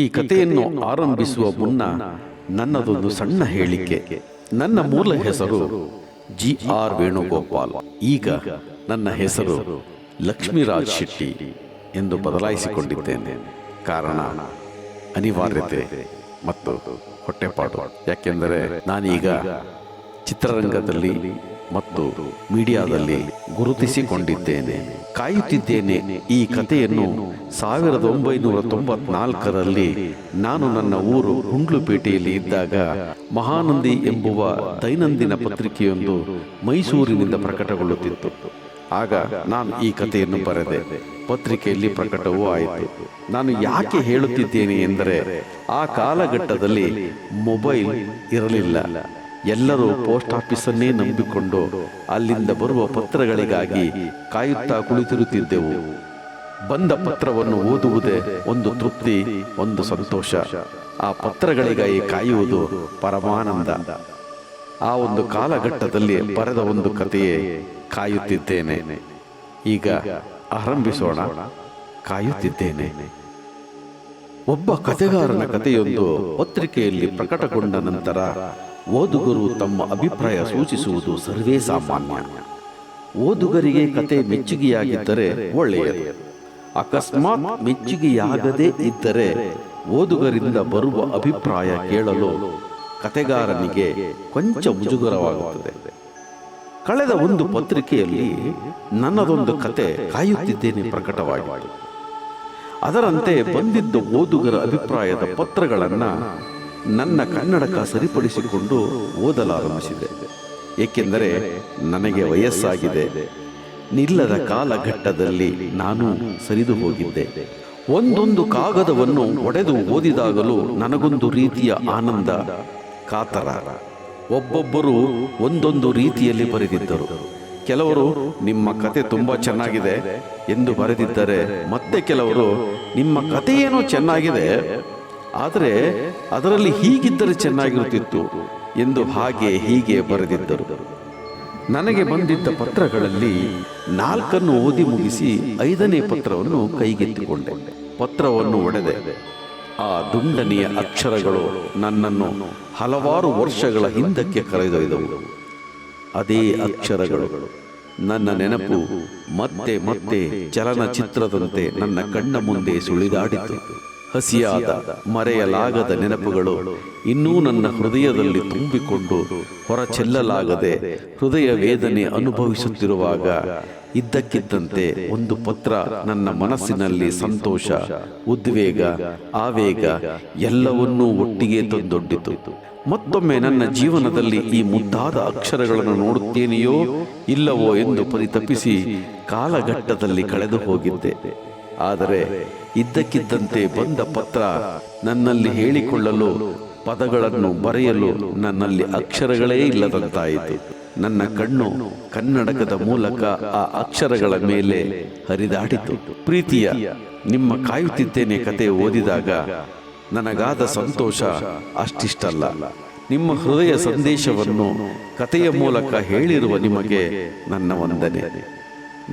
ಈ ಕಥೆಯನ್ನು ಆರಂಭಿಸುವ ಮುನ್ನ ನನ್ನದೊಂದು ಸಣ್ಣ ಹೇಳಿಕೆ. ನನ್ನ ಮೂಲ ಹೆಸರು ಜಿ ಆರ್ ವೇಣುಗೋಪಾಲ್. ಈಗ ನನ್ನ ಹೆಸರು ಲಕ್ಷ್ಮೀರಾಜ್ ಶೆಟ್ಟಿ ಎಂದು ಬದಲಾಯಿಸಿಕೊಂಡಿದ್ದೇನೆ. ಕಾರಣ ಅನಿವಾರ್ಯತೆ ಮತ್ತು ಹೊಟ್ಟೆಪಾಡು. ಯಾಕೆಂದರೆ ನಾನೀಗ ಚಿತ್ರರಂಗದಲ್ಲಿ ಮತ್ತು ಮೀಡಿಯಾದಲ್ಲಿ ಗುರುತಿಸಿಕೊಂಡಿದ್ದೇನೆ. ಕಾಯುತ್ತಿದ್ದೇನೆ ಈ ಕಥೆಯನ್ನು ಸಾವಿರದ ಒಂಬೈನೂರ ತೊಂಬತ್ನಾಲ್ಕರಲ್ಲಿ ನಾನು ನನ್ನ ಊರು ಹುಂಡ್ಲುಪೇಟೆಯಲ್ಲಿ ಇದ್ದಾಗ ಮಹಾನಂದಿ ಎಂಬುವ ದೈನಂದಿನ ಪತ್ರಿಕೆಯೊಂದು ಮೈಸೂರಿನಿಂದ ಪ್ರಕಟಗೊಳ್ಳುತ್ತಿತ್ತು. ಆಗ ನಾನು ಈ ಕಥೆಯನ್ನು ಬರೆದೆ. ಪತ್ರಿಕೆಯಲ್ಲಿ ಪ್ರಕಟವೂ ಆಯಿತು. ನಾನು ಯಾಕೆ ಹೇಳುತ್ತಿದ್ದೇನೆ ಎಂದರೆ, ಆ ಕಾಲಘಟ್ಟದಲ್ಲಿ ಮೊಬೈಲ್ ಇರಲಿಲ್ಲ. ಎಲ್ಲರೂ ಪೋಸ್ಟ್ ಆಫೀಸನ್ನೇ ನಂಬಿಕೊಂಡು ಅಲ್ಲಿಂದ ಬರುವ ಪತ್ರಗಳಿಗಾಗಿ ಕಾಯುತ್ತಾ ಕುಳಿತಿರುತ್ತಿದ್ದೆವು. ಬಂದ ಪತ್ರವನ್ನು ಓದುವುದೇ ಒಂದು ತೃಪ್ತಿ, ಒಂದು ಸಂತೋಷ. ಆ ಪತ್ರಗಳಿಗಾಗಿ ಕಾಯುವುದು ಪರಮಾನಂದ. ಆ ಒಂದು ಕಾಲಘಟ್ಟದಲ್ಲಿ ಬರೆದ ಒಂದು ಕಥೆಯೇ ಕಾಯುತ್ತಿದ್ದೇನೆ. ಈಗ ಆರಂಭಿಸೋಣ. ಕಾಯುತ್ತಿದ್ದೇನೆ. ಒಬ್ಬ ಕಥೆಗಾರನ ಕಥೆಯೊಂದು ಪತ್ರಿಕೆಯಲ್ಲಿ ಪ್ರಕಟಗೊಂಡ ನಂತರ ಓದುಗರು ತಮ್ಮ ಅಭಿಪ್ರಾಯ ಸೂಚಿಸುವುದು ಸರ್ವೇ ಸಾಮಾನ್ಯ. ಓದುಗರಿಗೆ ಕತೆ ಮೆಚ್ಚುಗೆಯಾಗಿದ್ದರೆ ಒಳ್ಳೆಯದು. ಅಕಸ್ಮಾತ್ ಮೆಚ್ಚುಗೆಯಾಗದೇ ಇದ್ದರೆ ಓದುಗರಿಂದ ಬರುವ ಅಭಿಪ್ರಾಯ ಕೇಳಲು ಕತೆಗಾರನಿಗೆ ಕೊಂಚ ಮುಜುಗರವಾಗುತ್ತದೆ. ಕಳೆದ ಒಂದು ಪತ್ರಿಕೆಯಲ್ಲಿ ನನ್ನದೊಂದು ಕತೆ ಕಾಯುತ್ತಿದ್ದೇನೆ ಪ್ರಕಟವಾಗಿ ಅದರಂತೆ ಬಂದಿದ್ದ ಓದುಗರ ಅಭಿಪ್ರಾಯದ ಪತ್ರಗಳನ್ನು ನನ್ನ ಕನ್ನಡಕ ಸರಿಪಡಿಸಿಕೊಂಡು ಓದಲಾರಂಭಿಸಿದೆ. ಏಕೆಂದರೆ ನನಗೆ ವಯಸ್ಸಾಗಿದೆ. ನಿಲ್ಲದ ಕಾಲಘಟ್ಟದಲ್ಲಿ ನಾನು ಸರಿದು ಹೋಗಿದ್ದೆ. ಒಂದೊಂದು ಕಾಗದವನ್ನು ಒಡೆದು ಓದಿದಾಗಲೂ ನನಗೊಂದು ರೀತಿಯ ಆನಂದ, ಕಾತರ. ಒಬ್ಬೊಬ್ಬರು ಒಂದೊಂದು ರೀತಿಯಲ್ಲಿ ಬರೆದಿದ್ದರು. ಕೆಲವರು, ನಿಮ್ಮ ಕತೆ ತುಂಬ ಚೆನ್ನಾಗಿದೆ ಎಂದು ಬರೆದಿದ್ದರೆ ಮತ್ತೆ ಕೆಲವರು, ನಿಮ್ಮ ಕಥೆಯೇನೋ ಚೆನ್ನಾಗಿದೆ ಆದರೆ ಅದರಲ್ಲಿ ಹೀಗಿದ್ದರೆ ಚೆನ್ನಾಗಿರುತ್ತಿತ್ತು ಎಂದು ಹಾಗೆ ಹೀಗೆ ಬರೆದಿದ್ದರು. ನನಗೆ ಬಂದಿದ್ದ ಪತ್ರಗಳಲ್ಲಿ ನಾಲ್ಕನ್ನು ಓದಿ ಮುಗಿಸಿ ಐದನೇ ಪತ್ರವನ್ನು ಕೈಗೆತ್ತಿಕೊಂಡೆ. ಪತ್ರವನ್ನು ಒಡೆದೆ. ಆ ದುಂಡನೆಯ ಅಕ್ಷರಗಳು ನನ್ನನ್ನು ಹಲವಾರು ವರ್ಷಗಳ ಹಿಂದಕ್ಕೆ ಕರೆದೊಯ್ದವು. ಅದೇ ಅಕ್ಷರಗಳು. ನನ್ನ ನೆನಪು ಮತ್ತೆ ಮತ್ತೆ ಚಲನಚಿತ್ರದಂತೆ ನನ್ನ ಕಣ್ಣ ಮುಂದೆ ಸುಳಿದಾಡಿತು. ಹಸಿಯಾದ, ಮರೆಯಲಾಗದ ನೆನಪುಗಳು ಇನ್ನೂ ನನ್ನ ಹೃದಯದಲ್ಲಿ ತುಂಬಿಕೊಂಡು ಹೊರಚೆಲ್ಲಲಾಗದೆ ಹೃದಯ ವೇದನೆ ಅನುಭವಿಸುತ್ತಿರುವಾಗ ಇದ್ದಕ್ಕಿದ್ದಂತೆ ಒಂದು ಪತ್ರ ನನ್ನ ಮನಸ್ಸಿನಲ್ಲಿ ಸಂತೋಷ, ಉದ್ವೇಗ, ಆವೇಗ ಎಲ್ಲವನ್ನೂ ಒಟ್ಟಿಗೆ ತಂದೊಡ್ಡಿತು. ಮತ್ತೊಮ್ಮೆ ನನ್ನ ಜೀವನದಲ್ಲಿ ಈ ಮುದ್ದಾದ ಅಕ್ಷರಗಳನ್ನು ನೋಡುತ್ತೇನೆಯೋ ಇಲ್ಲವೋ ಎಂದು ಪರಿತಪಿಸಿ ಕಾಲಘಟ್ಟದಲ್ಲಿ ಕಳೆದು ಹೋಗಿದ್ದೆ. ಆದರೆ ಇದ್ದಕ್ಕಿದ್ದಂತೆ ಬಂದ ಪತ್ರ ನನ್ನಲ್ಲಿ ಹೇಳಿಕೊಳ್ಳಲು, ಪದಗಳನ್ನು ಬರೆಯಲು ನನ್ನಲ್ಲಿ ಅಕ್ಷರಗಳೇ ಇಲ್ಲದಂತಾಯಿತು. ನನ್ನ ಕಣ್ಣು ಕನ್ನಡಕದ ಮೂಲಕ ಆ ಅಕ್ಷರಗಳ ಮೇಲೆ ಹರಿದಾಡಿತು. ಪ್ರೀತಿಯ, ನಿಮ್ಮ ಕಾಯುತ್ತಿದ್ದೇನೆ ಕತೆ ಓದಿದಾಗ ನನಗಾದ ಸಂತೋಷ ಅಷ್ಟಿಷ್ಟಲ್ಲ. ನಿಮ್ಮ ಹೃದಯ ಸಂದೇಶವನ್ನು ಕಥೆಯ ಮೂಲಕ ಹೇಳಿರುವ ನಿಮಗೆ ನನ್ನ ವಂದನೆ.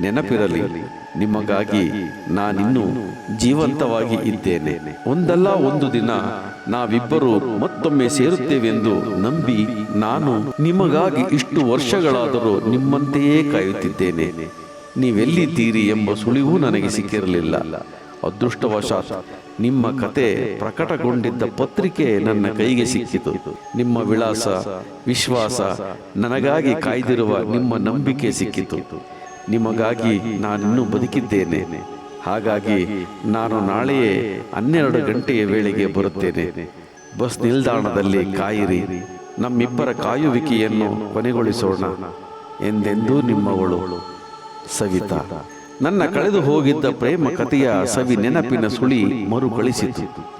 ನೆನಪಿರಲಿ, ನಿಮಗಾಗಿ ನಾನಿನ್ನೂ ಜೀವಂತವಾಗಿ ಇದ್ದೇನೆ. ಒಂದಲ್ಲ ಒಂದು ದಿನ ನಾವಿಬ್ಬರು ಮತ್ತೊಮ್ಮೆ ಸೇರುತ್ತೇವೆಂದು ನಂಬಿ ನಾನು ನಿಮಗಾಗಿ ಇಷ್ಟು ವರ್ಷಗಳಾದರೂ ನಿಮ್ಮಂತೆಯೇ ಕಾಯುತ್ತಿದ್ದೇನೆ. ನೀವೆಲ್ಲಿದ್ದೀರಿ ಎಂಬ ಸುಳಿವು ನನಗೆ ಸಿಕ್ಕಿರಲಿಲ್ಲ. ಅದೃಷ್ಟವಶಾತ್ ನಿಮ್ಮ ಕತೆ ಪ್ರಕಟಗೊಂಡಿದ್ದ ಪತ್ರಿಕೆ ನನ್ನ ಕೈಗೆ ಸಿಕ್ಕಿತು. ನಿಮ್ಮ ವಿಳಾಸ, ವಿಶ್ವಾಸ, ನನಗಾಗಿ ಕಾಯ್ದಿರುವ ನಿಮ್ಮ ನಂಬಿಕೆ ಸಿಕ್ಕಿತು. ನಿಮಗಾಗಿ ನಾನಿನ್ನೂ ಬದುಕಿದ್ದೇನೆ. ಹಾಗಾಗಿ ನಾನು ನಾಳೆಯೇ ಹನ್ನೆರಡು ಗಂಟೆಯ ವೇಳೆಗೆ ಬರುತ್ತೇನೆ. ಬಸ್ ನಿಲ್ದಾಣದಲ್ಲಿ ಕಾಯಿರಿ. ನಮ್ಮಿಬ್ಬರ ಕಾಯುವಿಕೆಯನ್ನು ಕೊನೆಗೊಳಿಸೋಣ. ಎಂದೆಂದೂ ನಿಮ್ಮವಳು ಸವಿತಾ. ನನ್ನ ಕಳೆದು ಹೋಗಿದ್ದ ಪ್ರೇಮ ಕಥೆಯ ಸವಿ ನೆನಪಿನ ಸುಳಿ ಮರುಕಳಿಸಿತು.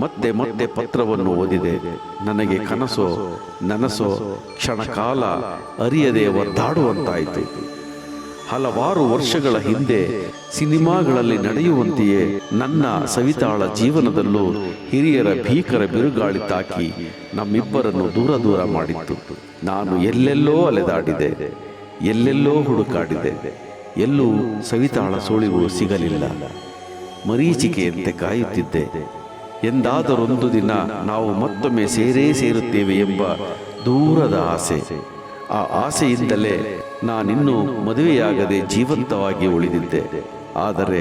ಮತ್ತೆ ಮತ್ತೆ ಪತ್ರವನ್ನು ಓದಿದೆ. ನನಗೆ ಕನಸೋ, ನನಸೋ, ಕ್ಷಣಕಾಲ ಅರಿಯದೆ ಒದ್ದಾಡುವಂತಾಯಿತು. ಹಲವಾರು ವರ್ಷಗಳ ಹಿಂದೆ ಸಿನಿಮಾಗಳಲ್ಲಿ ನಡೆಯುವಂತೆಯೇ ನನ್ನ ಸವಿತಾಳ ಜೀವನದಲ್ಲೂ ಹಿರಿಯರ ಭೀಕರ ಬಿರುಗಾಳಿ ತಾಕಿ ನಮ್ಮಿಬ್ಬರನ್ನು ದೂರ ದೂರ ಮಾಡಿತ್ತು. ನಾನು ಎಲ್ಲೆಲ್ಲೋ ಅಲೆದಾಡಿದೆ, ಎಲ್ಲೆಲ್ಲೋ ಹುಡುಕಾಡಿದೆ. ಎಲ್ಲೂ ಸವಿತಾಳ ಸುಳಿವು ಸಿಗಲಿಲ್ಲ. ಮರೀಚಿಕೆಯಂತೆ ಕಾಯುತ್ತಿದ್ದೆ. ಎಂದಾದರೊಂದು ದಿನ ನಾವು ಮತ್ತೊಮ್ಮೆ ಸೇರೇ ಸೇರುತ್ತೇವೆ ಎಂಬ ದೂರದ ಆಸೆ. ಆ ಆಸೆಯಿಂದಲೇ ನಾನಿನ್ನೂ ಮದುವೆಯಾಗದೆ ಜೀವಂತವಾಗಿ ಉಳಿದಿದ್ದೆ. ಆದರೆ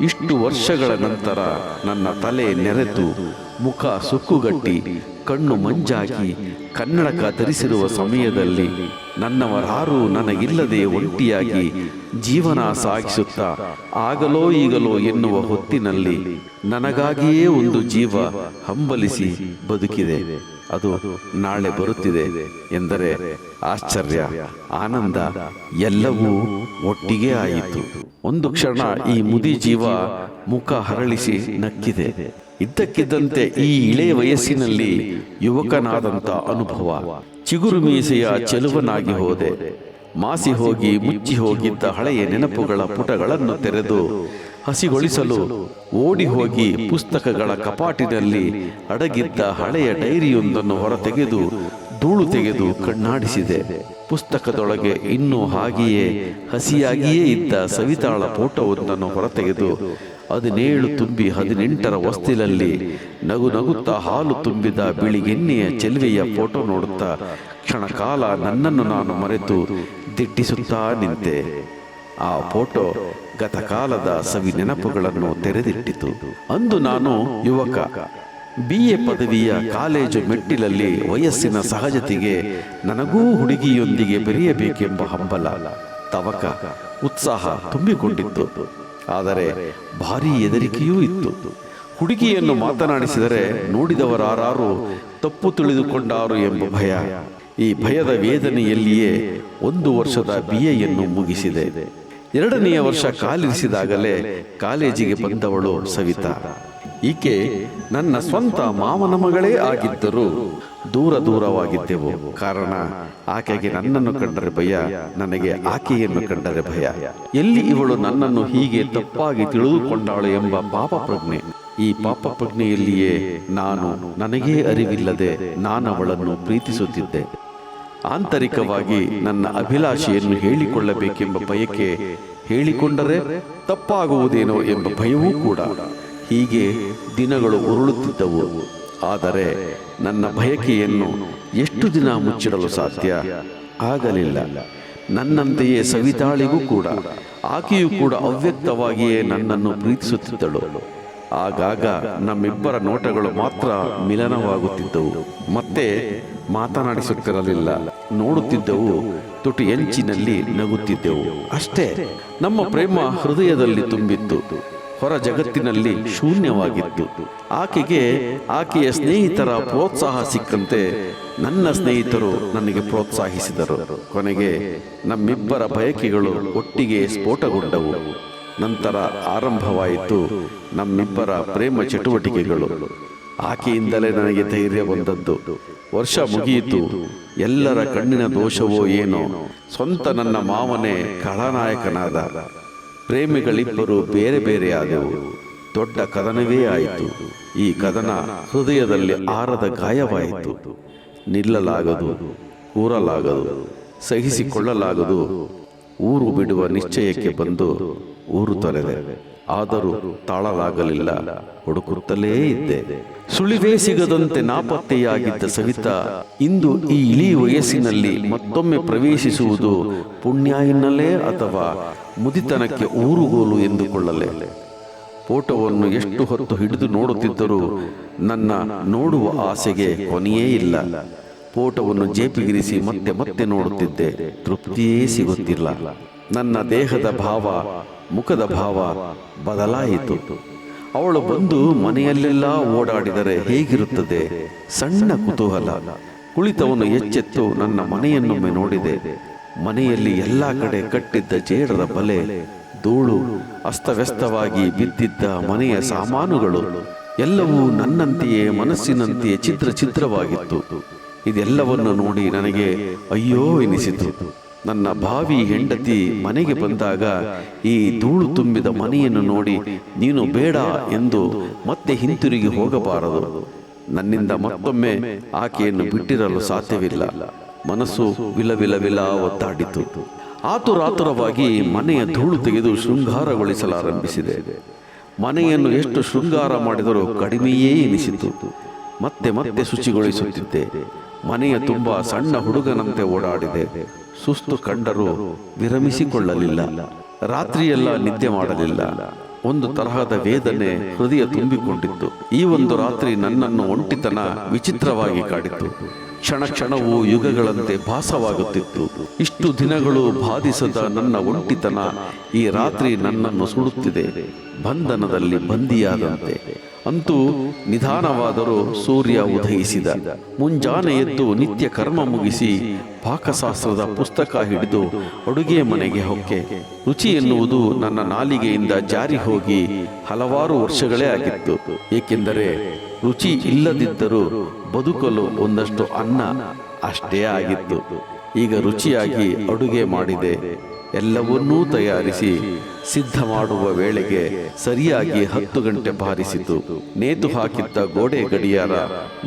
ಇಷ್ಟು ವರ್ಷಗಳ ನಂತರ ನನ್ನ ತಲೆ ನೆರೆತು ಮುಖ ಸುಕ್ಕುಗಟ್ಟಿ ಕಣ್ಣು ಮಂಜಾಗಿ ಕನ್ನಡಕ ಧರಿಸಿರುವ ಸಮಯದಲ್ಲಿ ನನ್ನವರಾರೂ ನನಗಿಲ್ಲದೆ ಒಂಟಿಯಾಗಿ ಜೀವನ ಸಾಗಿಸುತ್ತಾ ಆಗಲೋ ಈಗಲೋ ಎನ್ನುವ ಹೊತ್ತಿನಲ್ಲಿ ನನಗಾಗಿಯೇ ಒಂದು ಜೀವ ಹಂಬಲಿಸಿ ಬದುಕಿದೆ. ಅದು ನಾಳೆ ಬರುತ್ತಿದೆ ಎಂದರೆ ಆಶ್ಚರ್ಯ, ಆನಂದ ಎಲ್ಲವೂ ಒಟ್ಟಿಗೆ ಆಯಿತು. ಒಂದು ಕ್ಷಣ ಈ ಮುದಿ ಜೀವ ಮುಖ ಹರಳಿಸಿ ನಕ್ಕಿದೆ. ಇದ್ದಕ್ಕಿದ್ದಂತೆ ಈ ಇಳೆ ವಯಸ್ಸಿನಲ್ಲಿ ಯುವಕನಾದಂತ ಅನುಭವ. ಚಿಗುರು ಮೀಸೆಯ ಚೆಲುವನಾಗಿ ಹೋದೆ. ಮಾಸಿ ಹೋಗಿ ಮುಚ್ಚಿ ಹೋಗಿದ್ದ ಹಳೆಯ ನೆನಪುಗಳ ಪುಟಗಳನ್ನು ತೆರೆದು ಹಸಿಗೊಳಿಸಲು ಓಡಿ ಹೋಗಿ ಪುಸ್ತಕಗಳ ಕಪಾಟಿನಲ್ಲಿ ಅಡಗಿದ್ದ ಹಳೆಯ ಡೈರಿಯೊಂದನ್ನು ಹೊರತೆಗೆದು ಧೂಳು ತೆಗೆದು ಕಣ್ಣಾಡಿಸಿದೆ. ಪುಸ್ತಕದೊಳಗೆ ಇನ್ನೂ ಹಾಗೆಯೇ ಹಸಿಯಾಗಿಯೇ ಇದ್ದ ಸವಿತಾಳ ಫೋಟೋವೊಂದನ್ನು ಹೊರತೆಗೆದು ಹದಿನೇಳು ತುಂಬಿ ಹದಿನೆಂಟರ ವಸ್ತಿಲಲ್ಲಿ ನಗು ನಗುತ್ತಾ ಹಾಲು ತುಂಬಿದ ಬಿಳಿಗೆನ್ನೆಯ ಚೆಲುವೆಯ ಫೋಟೋ ನೋಡುತ್ತಾ ಕ್ಷಣಕಾಲ ನನ್ನನ್ನು ನಾನು ಮರೆತು ದಿಟ್ಟಿಸುತ್ತಾ ನಿಂತೆ. ಆ ಫೋಟೋ ಗತಕಾಲದ ಸವಿ ನೆನಪುಗಳನ್ನು ತೆರೆದಿಟ್ಟಿತು. ಅಂದು ನಾನು ಯುವಕ. ಬಿ ಎ ಪದವಿಯ ಕಾಲೇಜು ಮೆಟ್ಟಿಲಲ್ಲಿ ವಯಸ್ಸಿನ ಸಹಜತೆಗೆ ನನಗೂ ಹುಡುಗಿಯೊಂದಿಗೆ ಬೆರೆಯಬೇಕೆಂಬ ಹಂಬಲ. ತವಕ ಉತ್ಸಾಹ ತುಂಬಿಕೊಂಡಿತ್ತು. ಆದರೆ ಭಾರಿ ಹೆದರಿಕೆಯೂ ಇತ್ತು. ಹುಡುಗಿಯನ್ನು ಮಾತನಾಡಿಸಿದರೆ ನೋಡಿದವರಾರು ತಪ್ಪು ತಿಳಿದುಕೊಂಡಾರು ಎಂಬ ಭಯ. ಈ ಭಯದ ವೇದನೆಯಲ್ಲಿಯೇ ಒಂದು ವರ್ಷದ ಬಿ ಎಯನ್ನು ಮುಗಿಸಿದೆ. ಎರಡನೆಯ ವರ್ಷ ಕಾಲಿರಿಸಿದಾಗಲೇ ಕಾಲೇಜಿಗೆ ಬಂದವಳು ಸವಿತಾ. ಈಕೆ ನನ್ನ ಸ್ವಂತ ಮಾವನ ಮಗಳೇ ಆಗಿದ್ದರೂ. ದೂರ ದೂರವಾಗಿದ್ದೆವು. ಕಾರಣ, ಆಕೆಗೆ ನನ್ನನ್ನು ಕಂಡರೆ ಭಯ, ನನಗೆ ಆಕೆಯನ್ನು ಕಂಡರೆ ಭಯ. ಎಲ್ಲಿ ಇವಳು ನನ್ನನ್ನು ಹೀಗೆ ತಪ್ಪಾಗಿ ತಿಳಿದುಕೊಂಡಾಳು ಎಂಬ ಪಾಪ ಪ್ರಜ್ಞೆ ಈ ಪಾಪ ಪ್ರಜ್ಞೆಯಲ್ಲಿಯೇ ನಾನು ನನಗೇ ಅರಿವಿಲ್ಲದೆ ನಾನು ಅವಳನ್ನು ಪ್ರೀತಿಸುತ್ತಿದ್ದೆ. ಆಂತರಿಕವಾಗಿ ನನ್ನ ಅಭಿಲಾಷೆಯನ್ನು ಹೇಳಿಕೊಳ್ಳಬೇಕೆಂಬ ಭಯಕ್ಕೆ ಹೇಳಿಕೊಂಡರೆ ತಪ್ಪಾಗುವುದೇನೋ ಎಂಬ ಭಯವೂ ಕೂಡ. ಹೀಗೆ ದಿನಗಳು ಉರುಳುತ್ತಿದ್ದವು. ಆದರೆ ನನ್ನ ಬಯಕೆಯನ್ನು ಎಷ್ಟು ದಿನ ಮುಚ್ಚಿಡಲು ಸಾಧ್ಯ? ಆಗಲಿಲ್ಲ. ನನ್ನಂತೆಯೇ ಸವಿತಾಳಿಗೂ ಕೂಡ, ಆಕೆಯೂ ಕೂಡ ಅವ್ಯಕ್ತವಾಗಿಯೇ ನನ್ನನ್ನು ಪ್ರೀತಿಸುತ್ತಿದ್ದಳು. ಆಗಾಗ ನಮ್ಮಿಬ್ಬರ ನೋಟಗಳು ಮಾತ್ರ ಮಿಲನವಾಗುತ್ತಿದ್ದವು. ಮತ್ತೆ ಮಾತನಾಡಿಸುತ್ತಿರಲಿಲ್ಲ. ನೋಡುತ್ತಿದ್ದವು, ತುಟಿ ಎಂಚಿನಲ್ಲಿ ನಗುತ್ತಿದ್ದೆವು. ಅಷ್ಟೇ, ನಮ್ಮ ಪ್ರೇಮ ಹೃದಯದಲ್ಲಿ ತುಂಬಿತ್ತು. ಹೊರ ಜಗತ್ತಿನಲ್ಲಿ ಶೂನ್ಯವಾಗಿತ್ತು. ಆಕೆಗೆ ಆಕೆಯ ಸ್ನೇಹಿತರ ಪ್ರೋತ್ಸಾಹ ಸಿಕ್ಕಂತೆ ನನ್ನ ಸ್ನೇಹಿತರು ನನಗೆ ಪ್ರೋತ್ಸಾಹಿಸಿದರು. ಕೊನೆಗೆ ನಮ್ಮಿಬ್ಬರ ಬಯಕೆಗಳು ಒಟ್ಟಿಗೆ ಸ್ಫೋಟಗೊಂಡವು. ನಂತರ ಆರಂಭವಾಯಿತು ನಮ್ಮಿಬ್ಬರ ಪ್ರೇಮ ಚಟುವಟಿಕೆಗಳು. ಆಕೆಯಿಂದಲೇ ನನಗೆ ಧೈರ್ಯ ಬಂದದ್ದು. ವರ್ಷ ಮುಗಿಯಿತು. ಎಲ್ಲರ ಕಣ್ಣಿನ ದೋಷವೋ ಏನೋ. ಸ್ವಂತ ನನ್ನ ಮಾವನೇ ಖಳನಾಯಕನಾದ ಪ್ರೇಮಿಗಳಿಬ್ಬರು ಬೇರೆ ಬೇರೆ ಆದೆವು. ದೊಡ್ಡ ಕದನವೇ ಆಯಿತು. ಈ ಕದನ ಹೃದಯದಲ್ಲಿ ಆರದ ಗಾಯವಾಯಿತು. ನಿಲ್ಲಲಾಗದು ಕೂರಲಾಗದು ಸಹಿಸಿಕೊಳ್ಳಲಾಗದು. ಊರು ಬಿಡುವ ನಿಶ್ಚಯಕ್ಕೆ ಬಂದು ಊರು ತೊರೆದೆ. ಆದರೂ ತಾಳಲಾಗಲಿಲ್ಲ. ಹುಡುಕುತ್ತಲೇ ಇದ್ದೆ. ಸುಳಿವೇ ಸಿಗದಂತೆ ನಾಪತ್ತೆಯಾಗಿದ್ದ ಸವಿತಾ ಇಂದು ಈ ಇಳಿ ವಯಸ್ಸಿನಲ್ಲಿ ಮತ್ತೊಮ್ಮೆ ಪ್ರವೇಶಿಸುವುದು ಪುಣ್ಯ ಎನ್ನಲೇ ಅಥವಾ ಮುದಿತನಕ್ಕೆ ಊರುಗೋಲು ಎಂದುಕೊಳ್ಳಲೇ? ಫೋಟೋವನ್ನು ಎಷ್ಟು ಹೊತ್ತು ಹಿಡಿದು ನೋಡುತ್ತಿದ್ದರೂ ನನ್ನ ನೋಡುವ ಆಸೆಗೆ ಕೊನೆಯೇ ಇಲ್ಲ. ಫೋಟೋವನ್ನು ಜೇಪಿಗಿರಿಸಿ ಮತ್ತೆ ಮತ್ತೆ ನೋಡುತ್ತಿದ್ದೆ. ತೃಪ್ತಿಯೇ ಸಿಗುತ್ತಿಲ್ಲ. ನನ್ನ ದೇಹದ ಭಾವ ಮುಖದ ಭಾವ ಬದಲಾಯಿತು. ಅವಳು ಬಂದು ಮನೆಯಲ್ಲೆಲ್ಲ ಓಡಾಡಿದರೆ ಹೇಗಿರುತ್ತದೆ? ಸಣ್ಣ ಕುತೂಹಲ. ಕುಳಿತವನು ಎಚ್ಚೆತ್ತು ನನ್ನ ಮನೆಯನ್ನೊಮ್ಮೆ ನೋಡಿದೆ. ಮನೆಯಲ್ಲಿ ಎಲ್ಲ ಕಡೆ ಕಟ್ಟಿದ್ದ ಜೇಡರ ಬಲೆ ಧೂಳು ಅಸ್ತವ್ಯಸ್ತವಾಗಿ ಬಿದ್ದಿದ್ದ ಮನೆಯ ಸಾಮಾನುಗಳು. ಎಲ್ಲವೂ ನನ್ನಂತೆಯೇ ಮನಸ್ಸಿನಂತೆಯೇ ಚಿತ್ರ ಚಿತ್ರವಾಗಿತ್ತು. ಇದೆಲ್ಲವನ್ನು ನೋಡಿ ನನಗೆ ಅಯ್ಯೋ ಎನಿಸಿತು. ನನ್ನ ಭಾವಿ ಹೆಂಡತಿ ಮನೆಗೆ ಬಂದಾಗ ಈ ಧೂಳು ತುಂಬಿದ ಮನೆಯನ್ನು ನೋಡಿ, ನೀನು ಬೇಡ ಎಂದು ಮತ್ತೆ ಹಿಂತಿರುಗಿ ಹೋಗಬಾರದು. ನನ್ನಿಂದ ಮತ್ತೊಮ್ಮೆ ಆಕೆಯನ್ನು ಬಿಟ್ಟಿರಲು ಸಾಧ್ಯವಿಲ್ಲ. ಮನಸ್ಸು ವಿಲವಿಲವಿಲ ವಿಲ ವಿಲ ಒತ್ತಾಡಿತು ಆತುರಾತುರವಾಗಿ ಮನೆಯ ಧೂಳು ತೆಗೆದು ಶೃಂಗಾರಗೊಳಿಸಲಾರಂಭಿಸಿದೆ. ಮನೆಯನ್ನು ಎಷ್ಟು ಶೃಂಗಾರ ಮಾಡಿದರೂ ಕಡಿಮೆಯೇ ಎನಿಸಿತು. ಮತ್ತೆ ಮತ್ತೆ ಶುಚಿಗೊಳಿಸುತ್ತಿದ್ದೆ. ಮನೆಯ ತುಂಬ ಸಣ್ಣ ಹುಡುಗನಂತೆ ಓಡಾಡಿದೆ. ಸುಸ್ತು ಕಂಡರೂ ವಿರಮಿಸಿಕೊಳ್ಳಲಿಲ್ಲ. ರಾತ್ರಿಯೆಲ್ಲ ನಿದ್ದೆ ಮಾಡಲಿಲ್ಲ. ಒಂದು ತರಹದ ವೇದನೆ ಹೃದಯ ತುಂಬಿಕೊಂಡಿತ್ತು. ಈ ಒಂದು ರಾತ್ರಿ ನನ್ನನ್ನು ಒಂಟಿತನ ವಿಚಿತ್ರವಾಗಿ ಕಾಡಿತು. ಕ್ಷಣ ಕ್ಷಣವು ಯುಗಗಳಂತೆ ಭಾಸವಾಗುತ್ತಿತ್ತು. ಇಷ್ಟು ದಿನಗಳು ಬಾಧಿಸದ ನನ್ನ ಒಂಟಿತನ ಈ ರಾತ್ರಿ ನನ್ನನ್ನು ಸುಡುತ್ತಿದೆ. ಬಂಧನದಲ್ಲಿ ಬಂದಿಯಾದಂತೆ ಅಂತೂ ನಿಧಾನವಾದರೂ ಸೂರ್ಯ ಉದಯಿಸಿದ. ಮುಂಜಾನೆ ಎದ್ದು ನಿತ್ಯ ಕರ್ಮ ಮುಗಿಸಿ ಪಾಕಶಾಸ್ತ್ರದ ಪುಸ್ತಕ ಹಿಡಿದು ಅಡುಗೆ ಮನೆಗೆ ಹೊಕ್ಕೆ. ರುಚಿ ಎನ್ನುವುದು ನನ್ನ ನಾಲಿಗೆಯಿಂದ ಜಾರಿ ಹೋಗಿ ಹಲವಾರು ವರ್ಷಗಳೇ ಆಗಿತ್ತು. ಏಕೆಂದರೆ ರುಚಿ ಇಲ್ಲದಿದ್ದರೂ ಬದುಕಲು ಒಂದಷ್ಟು ಅನ್ನ ಅಷ್ಟೇ ಆಗಿತ್ತು. ಈಗ ರುಚಿಯಾಗಿ ಅಡುಗೆ ಮಾಡಿದೆ. ಎಲ್ಲವನ್ನೂ ತಯಾರಿಸಿ ಸಿದ್ಧ ಮಾಡುವ ವೇಳೆಗೆ ಸರಿಯಾಗಿ ಹತ್ತು ಗಂಟೆ ಬಾರಿಸಿತು. ನೇತು ಹಾಕಿದ್ದ ಗೋಡೆ ಗಡಿಯಾರ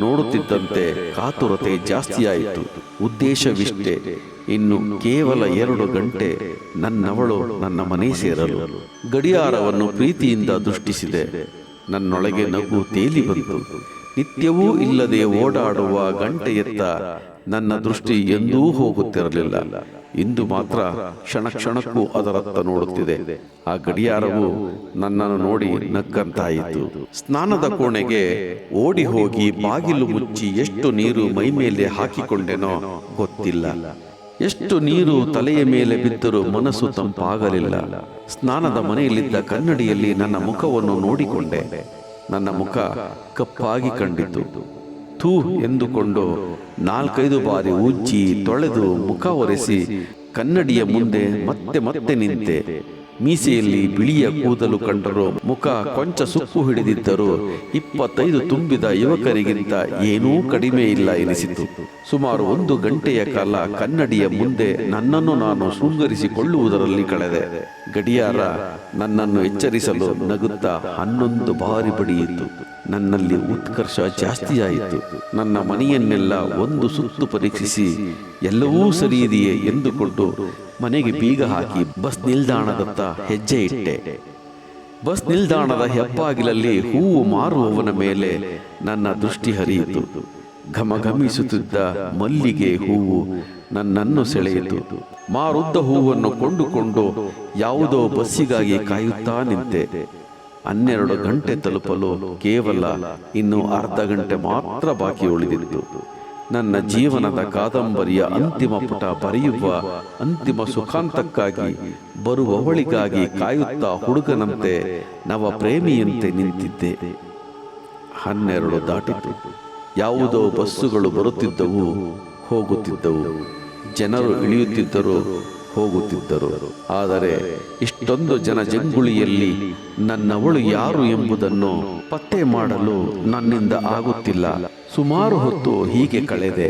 ನೋಡುತ್ತಿದ್ದಂತೆ ಕಾತುರತೆ ಜಾಸ್ತಿಯಾಯಿತು. ಉದ್ದೇಶವಿಷ್ಟೇ, ಇನ್ನು ಕೇವಲ ಎರಡು ಗಂಟೆ ನನ್ನವಳು ನನ್ನ ಮನೆ ಸೇರಲು. ಗಡಿಯಾರವನ್ನು ಪ್ರೀತಿಯಿಂದ ದೃಷ್ಟಿಸಿದೆ. ನನ್ನೊಳಗೆ ನಗು ತೇಲಿ ಬಂತು. ನಿತ್ಯವೂ ಇಲ್ಲದೆ ಓಡಾಡುವ ಗಂಟೆಯತ್ತ ನನ್ನ ದೃಷ್ಟಿ ಎಂದೂ ಹೋಗುತ್ತಿರಲಿಲ್ಲ. ಇಂದು ಮಾತ್ರ ಕ್ಷಣ ಕ್ಷಣಕ್ಕೂ ಅದರತ್ತ ನೋಡುತ್ತಿದೆ. ಆ ಗಡಿಯಾರವು ನನ್ನನ್ನು ನೋಡಿ ನಕ್ಕಂತಾಯಿತು. ಸ್ನಾನದ ಕೋಣೆಗೆ ಓಡಿ ಹೋಗಿ ಬಾಗಿಲು ಮುಚ್ಚಿ ಎಷ್ಟು ನೀರು ಮೈ ಮೇಲೆ ಹಾಕಿಕೊಂಡೆನೋ ಗೊತ್ತಿಲ್ಲ. ಎಷ್ಟು ನೀರು ತಲೆಯ ಮೇಲೆ ಬಿದ್ದರೂ ಮನಸ್ಸು ತಂಪಾಗಲಿಲ್ಲ. ಸ್ನಾನದ ಮನೆಯಲ್ಲಿದ್ದ ಕನ್ನಡಿಯಲ್ಲಿ ನನ್ನ ಮುಖವನ್ನು ನೋಡಿಕೊಂಡೆ. ನನ್ನ ಮುಖ ಕಪ್ಪಾಗಿ ಕಂಡಿತು. ಥೂ ಎಂದುಕೊಂಡು ನಾಲ್ಕೈದು ಬಾರಿ ಉಜ್ಜಿ ತೊಳೆದು ಮುಖ ಒರೆಸಿ ಕನ್ನಡಿಯ ಮುಂದೆ ಮತ್ತೆ ಮತ್ತೆ ನಿಂತೆ. ಮೀಸೆಯಲ್ಲಿ ಬಿಳಿಯ ಕೂದಲು ಕಂಡರು ಮುಖ ಕೊಂಚ ಸುಕ್ಕು ಹಿಡಿದಿದ್ದರು ಇಪ್ಪತ್ತೈದು ತುಂಬಿದ ಯುವಕರಿಗಿಂತ ಏನೂ ಕಡಿಮೆ ಇಲ್ಲ ಎನಿಸಿತು. ಸುಮಾರು ಒಂದು ಗಂಟೆಯ ಕಾಲ ಕನ್ನಡಿಯ ಮುಂದೆ ನನ್ನನ್ನು ನಾನು ಶೃಂಗರಿಸಿಕೊಳ್ಳುವುದರಲ್ಲಿ ಕಳೆದೆ. ಗಡಿಯಾರ ನನ್ನನ್ನು ಎಚ್ಚರಿಸಲು ನಗುತ್ತಾ ಹನ್ನೊಂದು ಬಾರಿ ಬಡಿಯಿತು. ನನ್ನಲ್ಲಿ ಉತ್ಕರ್ಷ ಜಾಸ್ತಿಯಾಯಿತು. ನನ್ನ ಮನೆಯನ್ನೆಲ್ಲ ಒಂದು ಸುತ್ತು ಪರೀಕ್ಷಿಸಿ, ಎಲ್ಲವೂ ಸರಿಯಿದೆಯೇ ಎಂದುಕೊಂಡು ಮನೆಗೆ ಬೀಗ ಹಾಕಿ ಬಸ್ ನಿಲ್ದಾಣದತ್ತ ಹೆಜ್ಜೆ ಇಟ್ಟೆ. ಬಸ್ ನಿಲ್ದಾಣದ ಹೆಬ್ಬಾಗಿಲಲ್ಲಿ ಹೂವು ಮಾರುವವನ ಮೇಲೆ ನನ್ನ ದೃಷ್ಟಿ ಹರಿಯಿತು. ಘಮಘಮಿಸುತ್ತಿದ್ದ ಮಲ್ಲಿಗೆ ಹೂವು ನನ್ನನ್ನು ಸೆಳೆಯಿತು. ಮಾರುದ್ದ ಹೂವನ್ನು ಕೊಂಡುಕೊಂಡು ಯಾವುದೋ ಬಸ್ಸಿಗಾಗಿ ಕಾಯುತ್ತಾ ನಿಂತೆ. ಹನ್ನೆರಡು ಗಂಟೆ ತಲುಪಲು ಕೇವಲ ಇನ್ನು ಅರ್ಧ ಗಂಟೆ ಮಾತ್ರ ಬಾಕಿ ಉಳಿದಿತ್ತು. ನನ್ನ ಜೀವನದ ಕಾದಂಬರಿಯ ಅಂತಿಮ ಪುಟ ಬರೆಯುವ ಅಂತಿಮ ಸುಖಾಂತಕ್ಕಾಗಿ ಬರುವವಳಿಗಾಗಿ ಕಾಯುತ್ತಾ ಹುಡುಗನಂತೆ ನವ ಪ್ರೇಮಿಯಂತೆ ನಿಂತಿದ್ದೆ. ಹನ್ನೆರಡು ದಾಟಿತು ಯಾವುದೋ ಬಸ್ಸುಗಳು ಬರುತ್ತಿದ್ದವು ಹೋಗುತ್ತಿದ್ದವು. ಜನರು ಇಳಿಯುತ್ತಿದ್ದರು. ಹೋಗುತ್ತಿದ್ದರು. ಆದರೆ ಇಷ್ಟೊಂದು ಜನ ಜಂಗುಳಿಯಲ್ಲಿ ನನ್ನವಳು ಯಾರು ಎಂಬುದನ್ನು ಪತ್ತೆ ಮಾಡಲು ನನ್ನಿಂದ ಆಗುತ್ತಿಲ್ಲ. ಸುಮಾರು ಹೊತ್ತು ಹೀಗೆ ಕಳೆದೆ.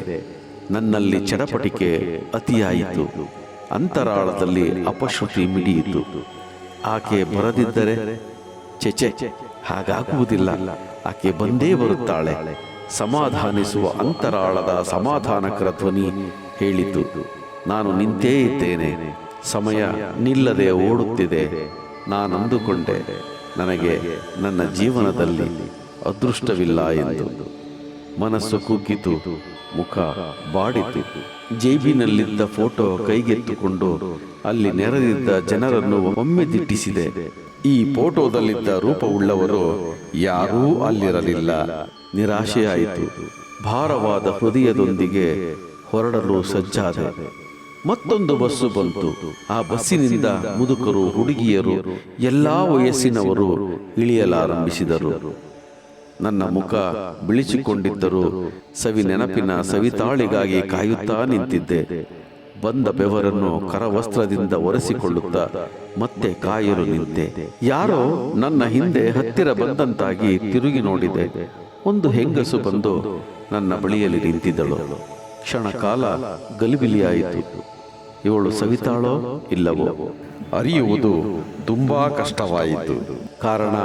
ನನ್ನಲ್ಲಿ ಚಡಪಟಿಕೆ ಅತಿಯಾಯಿತು. ಅಂತರಾಳದಲ್ಲಿ ಅಪಶ್ರುತಿ ಮಿಡಿಯಿತು. ಆಕೆ ಬರದಿದ್ದರೆ ಚೆಚೆ, ಹಾಗಾಗುವುದಿಲ್ಲ. ಆಕೆ ಬಂದೇ ಬರುತ್ತಾಳೆ. ಸಮಾಧಾನಿಸುವ ಅಂತರಾಳದ ಸಮಾಧಾನಕರ ಧ್ವನಿ ಹೇಳಿತು. ನಾನು ನಿಂತೇ ಇದ್ದೇನೆ. ಸಮಯ ನಿಲ್ಲದೆ ಓಡುತ್ತಿದೆ. ನಾನಂದುಕೊಂಡೆ ನನಗೆ ನನ್ನ ಜೀವನದಲ್ಲಿ ಅದೃಷ್ಟವಿಲ್ಲ ಎಂದು. ಮನಸ್ಸು ಕುಗ್ಗಿತು ಮುಖ ಬಾಡಿತು. ಜೇಬಿನಲ್ಲಿದ್ದ ಫೋಟೋ ಕೈಗೆತ್ತುಕೊಂಡು ಅಲ್ಲಿ ನೆರೆದಿದ್ದ ಜನರನ್ನು ಒಮ್ಮೆ ದಿಟ್ಟಿಸಿದೆ. ಈ ಫೋಟೋದಲ್ಲಿದ್ದ ರೂಪವುಳ್ಳವರು ಯಾರೂ ಅಲ್ಲಿರಲಿಲ್ಲ. ನಿರಾಶೆಯಾಯಿತು. ಭಾರವಾದ ಹೃದಯದೊಂದಿಗೆ ಹೊರಡಲು ಸಜ್ಜಾದೆ. ಮತ್ತೊಂದು ಬಸ್ಸು ಬಂತು. ಆ ಬಸ್ಸಿನಿಂದ ಮುದುಕರು ಹುಡುಗಿಯರು ಎಲ್ಲಾ ವಯಸ್ಸಿನವರು ಇಳಿಯಲಾರಂಭಿಸಿದರು. ನನ್ನ ಮುಖ ಬಿಳಿಸಿಕೊಂಡಿದ್ದರು ಸವಿ ನೆನಪಿನ ಸವಿತಾಳಿಗಾಗಿ ಕಾಯುತ್ತಾ ನಿಂತಿದ್ದೆ. ಬಂದ ಬೆವರನ್ನು ಕರವಸ್ತ್ರದಿಂದ ಒರೆಸಿಕೊಳ್ಳುತ್ತಾ ಮತ್ತೆ ಕಾಯಲು ನಿಂತೆ. ಯಾರೋ ನನ್ನ ಹಿಂದೆ ಹತ್ತಿರ ಬಂದಂತಾಗಿ ತಿರುಗಿ ನೋಡಿದೆ. ಒಂದು ಹೆಂಗಸು ಬಂದು ನನ್ನ ಬಳಿಯಲ್ಲಿ ನಿಂತಿದ್ದಳು. ಕ್ಷಣ ಕಾಲ ಗಲಿಬಿಲಿಯಾಯಿತು. ಇವಳು ಸವಿತಾಳೋ ಇಲ್ಲವೋ? ಅರಿಯುವುದು ತುಂಬಾ ಕಷ್ಟವಾಯಿತು. ಕಾರಣ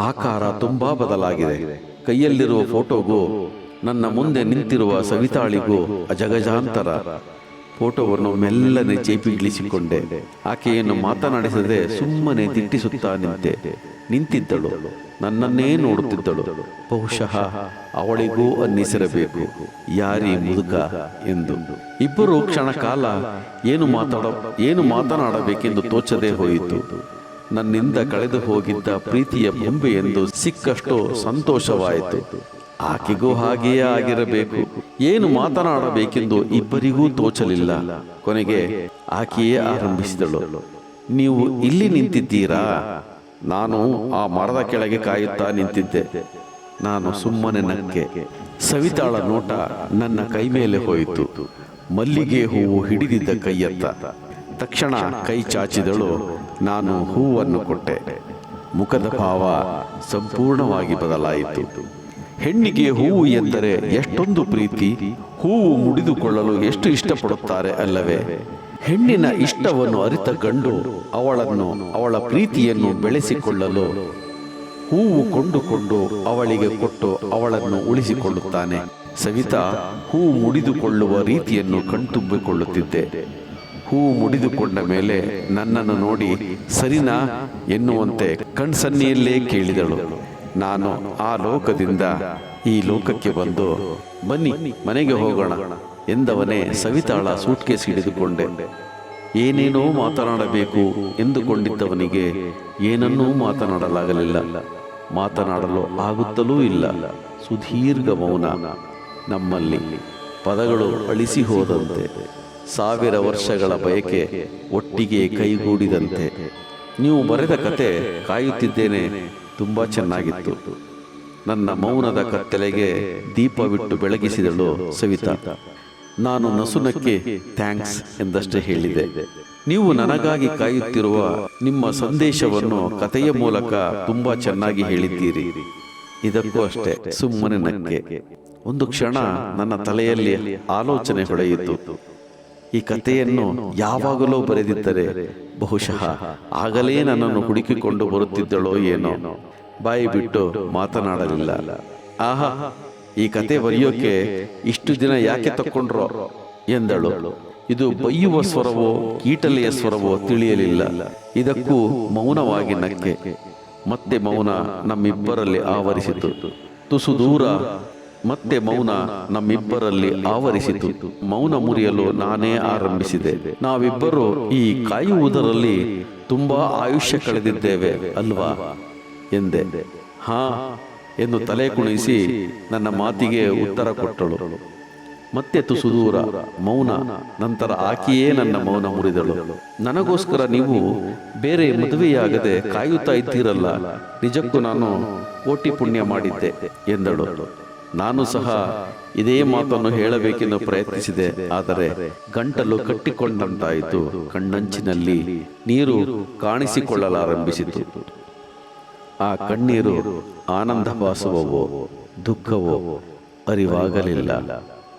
ಆಕಾರ ತುಂಬಾ ಬದಲಾಗಿದೆ. ಕೈಯಲ್ಲಿರುವ ಫೋಟೋಗೂ ನನ್ನ ಮುಂದೆ ನಿಂತಿರುವ ಸವಿತಾಳಿಗೂ ಅಜಗಜಾಂತರ. ಫೋಟೋವನ್ನು ಮೆಲ್ಲನೆ ಜೇಬಿಗಿಳಿಸಿಕೊಂಡೆ ಆಕೆಯನ್ನು ಮಾತನಾಡಿಸದೆ ಸುಮ್ಮನೆ ತಿಟ್ಟಿಸುತ್ತಾ ನಿಂತೆ. ನಿಂತಿದ್ದಳು. ನನ್ನನ್ನೇ ನೋಡುತ್ತಿದ್ದಳು. ಬಹುಶಃ ಅವಳಿಗೂ ಅನ್ನಿಸಿರಬೇಕು. ಯಾರಿ ಮುದುಕ ಎಂದು. ಇಬ್ಬರು ಕ್ಷಣ ಕಾಲ ಏನು ಮಾತಾಡ ಏನು ಮಾತನಾಡಬೇಕೆಂದು ತೋಚದೆ ಹೋಯಿತು. ನನ್ನಿಂದ ಕಳೆದು ಹೋಗಿದ್ದ ಪ್ರೀತಿಯ ಬೊಂಬೆ ಎಂದು ಸಿಕ್ಕಷ್ಟು ಸಂತೋಷವಾಯಿತು. ಆಕೆಗೂ ಹಾಗೆಯೇ ಆಗಿರಬೇಕು. ಏನು ಮಾತನಾಡಬೇಕೆಂದು ಇಬ್ಬರಿಗೂ ತೋಚಲಿಲ್ಲ. ಕೊನೆಗೆ ಆಕೆಯೇ ಆರಂಭಿಸಿದಳು. ನೀವು ಇಲ್ಲಿ ನಿಂತಿದ್ದೀರಾ? ನಾನು ಆ ಮರದ ಕೆಳಗೆ ಕಾಯುತ್ತಾ ನಿಂತಿದ್ದೆ. ನಾನು ಸುಮ್ಮನೆ ನಕ್ಕೆ. ಸವಿತಾಳ ನೋಟ ನನ್ನ ಕೈ ಮೇಲೆ ಹೋಯಿತು. ಮಲ್ಲಿಗೆ ಹೂವು ಹಿಡಿದಿದ್ದ ಕೈಯತ್ತ. ತಕ್ಷಣ ಕೈ ಚಾಚಿದಳು. ನಾನು ಹೂವನ್ನು ಕೊಟ್ಟೆ. ಮುಖದ ಭಾವ ಸಂಪೂರ್ಣವಾಗಿ ಬದಲಾಯಿತು. ಹೆಣ್ಣಿಗೆ ಹೂವು ಎಂದರೆ ಎಷ್ಟೊಂದು ಪ್ರೀತಿ, ಹೂವು ಮುಡಿದುಕೊಳ್ಳಲು ಎಷ್ಟು ಇಷ್ಟಪಡುತ್ತಾರೆ ಅಲ್ಲವೇ? ಹೆಣ್ಣಿನ ಇಷ್ಟವನ್ನು ಅರಿತ ಗಂಡು ಅವಳನ್ನು, ಅವಳ ಪ್ರೀತಿಯನ್ನು ಬೆಳೆಸಿಕೊಳ್ಳಲು ಹೂವು ಕೊಂಡುಕೊಂಡು ಅವಳಿಗೆ ಕೊಟ್ಟು ಅವಳನ್ನು ಉಳಿಸಿಕೊಳ್ಳುತ್ತಾನೆ. ಸವಿತಾ, ಹೂವು ಮುಡಿದುಕೊಳ್ಳುವ ರೀತಿಯನ್ನು ಕಣ್ತುಂಬಿಕೊಳ್ಳುತ್ತಿದ್ದೆ. ಹೂವು ಮುಡಿದುಕೊಂಡ ಮೇಲೆ ನನ್ನನ್ನು ನೋಡಿ, ಸರಿನಾ ಎನ್ನುವಂತೆ ಕಣ್ಸನ್ನಿಯಲ್ಲೇ ಕೇಳಿದಳು. ನಾನು ಆ ಲೋಕದಿಂದ ಈ ಲೋಕಕ್ಕೆ ಬಂದು ಬನ್ನಿ, ಮನೆಗೆ ಹೋಗೋಣ ಎಂದವನೇ ಸವಿತಾಳ ಸೂಟ್ಕೇಸ್ ಹಿಡಿದುಕೊಂಡೆ. ಏನೇನೋ ಮಾತನಾಡಬೇಕು ಎಂದುಕೊಂಡಿದ್ದವನಿಗೆ ಏನನ್ನೂ ಮಾತನಾಡಲಾಗಲಿಲ್ಲ. ಮಾತನಾಡಲು ಆಗುತ್ತಲೂ ಇಲ್ಲ. ಸುದೀರ್ಘ ಮೌನ. ನಮ್ಮಲ್ಲಿ ಪದಗಳು ಅಳಿಸಿ ಹೋದಂತೆ, ಸಾವಿರ ವರ್ಷಗಳ ಬಯಕೆ ಒಟ್ಟಿಗೆ ಕೈಗೂಡಿದಂತೆ. ನೀವು ಬರೆದ ಕತೆ ಕಾಯುತ್ತಿದ್ದೇನೆ. ತುಂಬ ಚೆನ್ನಾಗಿತ್ತು. ನನ್ನ ಮೌನದ ಕತ್ತಲೆಗೆ ದೀಪವಿಟ್ಟು ಬೆಳಗಿಸಿದಳು ಸವಿತಾ. ನಾನು ನಸುನಕ್ಕೆ ಥ್ಯಾಂಕ್ಸ್ ಎಂದಷ್ಟೇ ಹೇಳಿದೆ. ನೀವು ನನಗಾಗಿ ಕಾಯುತ್ತಿರುವ ನಿಮ್ಮ ಸಂದೇಶವನ್ನು ಕಥೆಯ ಮೂಲಕ ತುಂಬಾ ಚೆನ್ನಾಗಿ ಹೇಳಿದ್ದೀರಿ. ಇದಕ್ಕೂ ಅಷ್ಟೇ, ಸುಮ್ಮನೆ ನಕ್ಕೆ. ಒಂದು ಕ್ಷಣ ನನ್ನ ತಲೆಯಲ್ಲಿ ಆಲೋಚನೆ ಹೊಳೆಯಿತು. ಈ ಕಥೆಯನ್ನು ಯಾವಾಗಲೂ ಬರೆದಿದ್ದರೆ ಬಹುಶಃ ಆಗಲೇ ನನ್ನನ್ನು ಹುಡುಕಿಕೊಂಡು ಬರುತ್ತಿದ್ದಳೋ ಏನೋ? ಬಾಯಿ ಬಿಟ್ಟು ಮಾತನಾಡಲಿಲ್ಲ. ಆಹಾ ಈ ಕತೆ ಬರೆಯೋಕೆ ಇಷ್ಟು ದಿನ ಯಾಕೆ ತಕ್ಕೊಂಡ್ರೋ ಎಂದಳು. ಇದು ಬೈಯುವ ಸ್ವರವೋ ಕೀಟಲೆಯ ಸ್ವರವೋ ತಿಳಿಯಲಿಲ್ಲ. ಇದಕ್ಕೂ ಮೌನವಾಗಿ ನಕ್ಕೆ. ಮತ್ತೆ ಮೌನ ನಮ್ಮಿಬ್ಬರಲ್ಲಿ ಆವರಿಸಿತು. ತುಸು ದೂರ ಮತ್ತೆ ಮೌನ ನಮ್ಮಿಬ್ಬರಲ್ಲಿ ಆವರಿಸಿತು. ಮೌನ ಮುರಿಯಲು ನಾನೇ ಆರಂಭಿಸಿದೆ. ನಾವಿಬ್ಬರು ಈ ಕಾಯುವುದರಲ್ಲಿ ತುಂಬಾ ಆಯುಷ್ಯ ಕಳೆದಿದ್ದೇವೆ, ಅಲ್ವಾ? ಎಂದೆ. ಹಾ, ಎಂದು ತಲೆ ಕುಣಿಸಿ ನನ್ನ ಮಾತಿಗೆ ಉತ್ತರ ಕೊಟ್ಟಳು. ಮತ್ತೆ ತುಸು ದೂರ ಮೌನ, ನಂತರ ಆಕೆಯೇ ನನ್ನ ಮೌನ ಮುರಿದಳು. ನನಗೋಸ್ಕರ ನೀವು ಬೇರೆ ಮದುವೆಯಾಗದೆ ಕಾಯುತ್ತಾ ಇದ್ದೀರಲ್ಲ, ನಿಜಕ್ಕೂ ನಾನು ಕೋಟಿ ಪುಣ್ಯ ಮಾಡಿದ್ದೆ, ಎಂದಳು. ನಾನು ಸಹ ಇದೇ ಮಾತನ್ನು ಹೇಳಬೇಕೆಂದು ಪ್ರಯತ್ನಿಸಿದೆ. ಆದರೆ ಗಂಟಲು ಕಟ್ಟಿಕೊಂಡಂತಾಯಿತು. ಕಣ್ಣಂಚಿನಲ್ಲಿ ನೀರು ಕಾಣಿಸಿಕೊಳ್ಳಲಾರಂಭಿಸಿತು. ಆ ಕಣ್ಣೀರು ಆನಂದ ಭಾಸುವವೋ ದುಃಖವೋ ಅರಿವಾಗಲಿಲ್ಲ.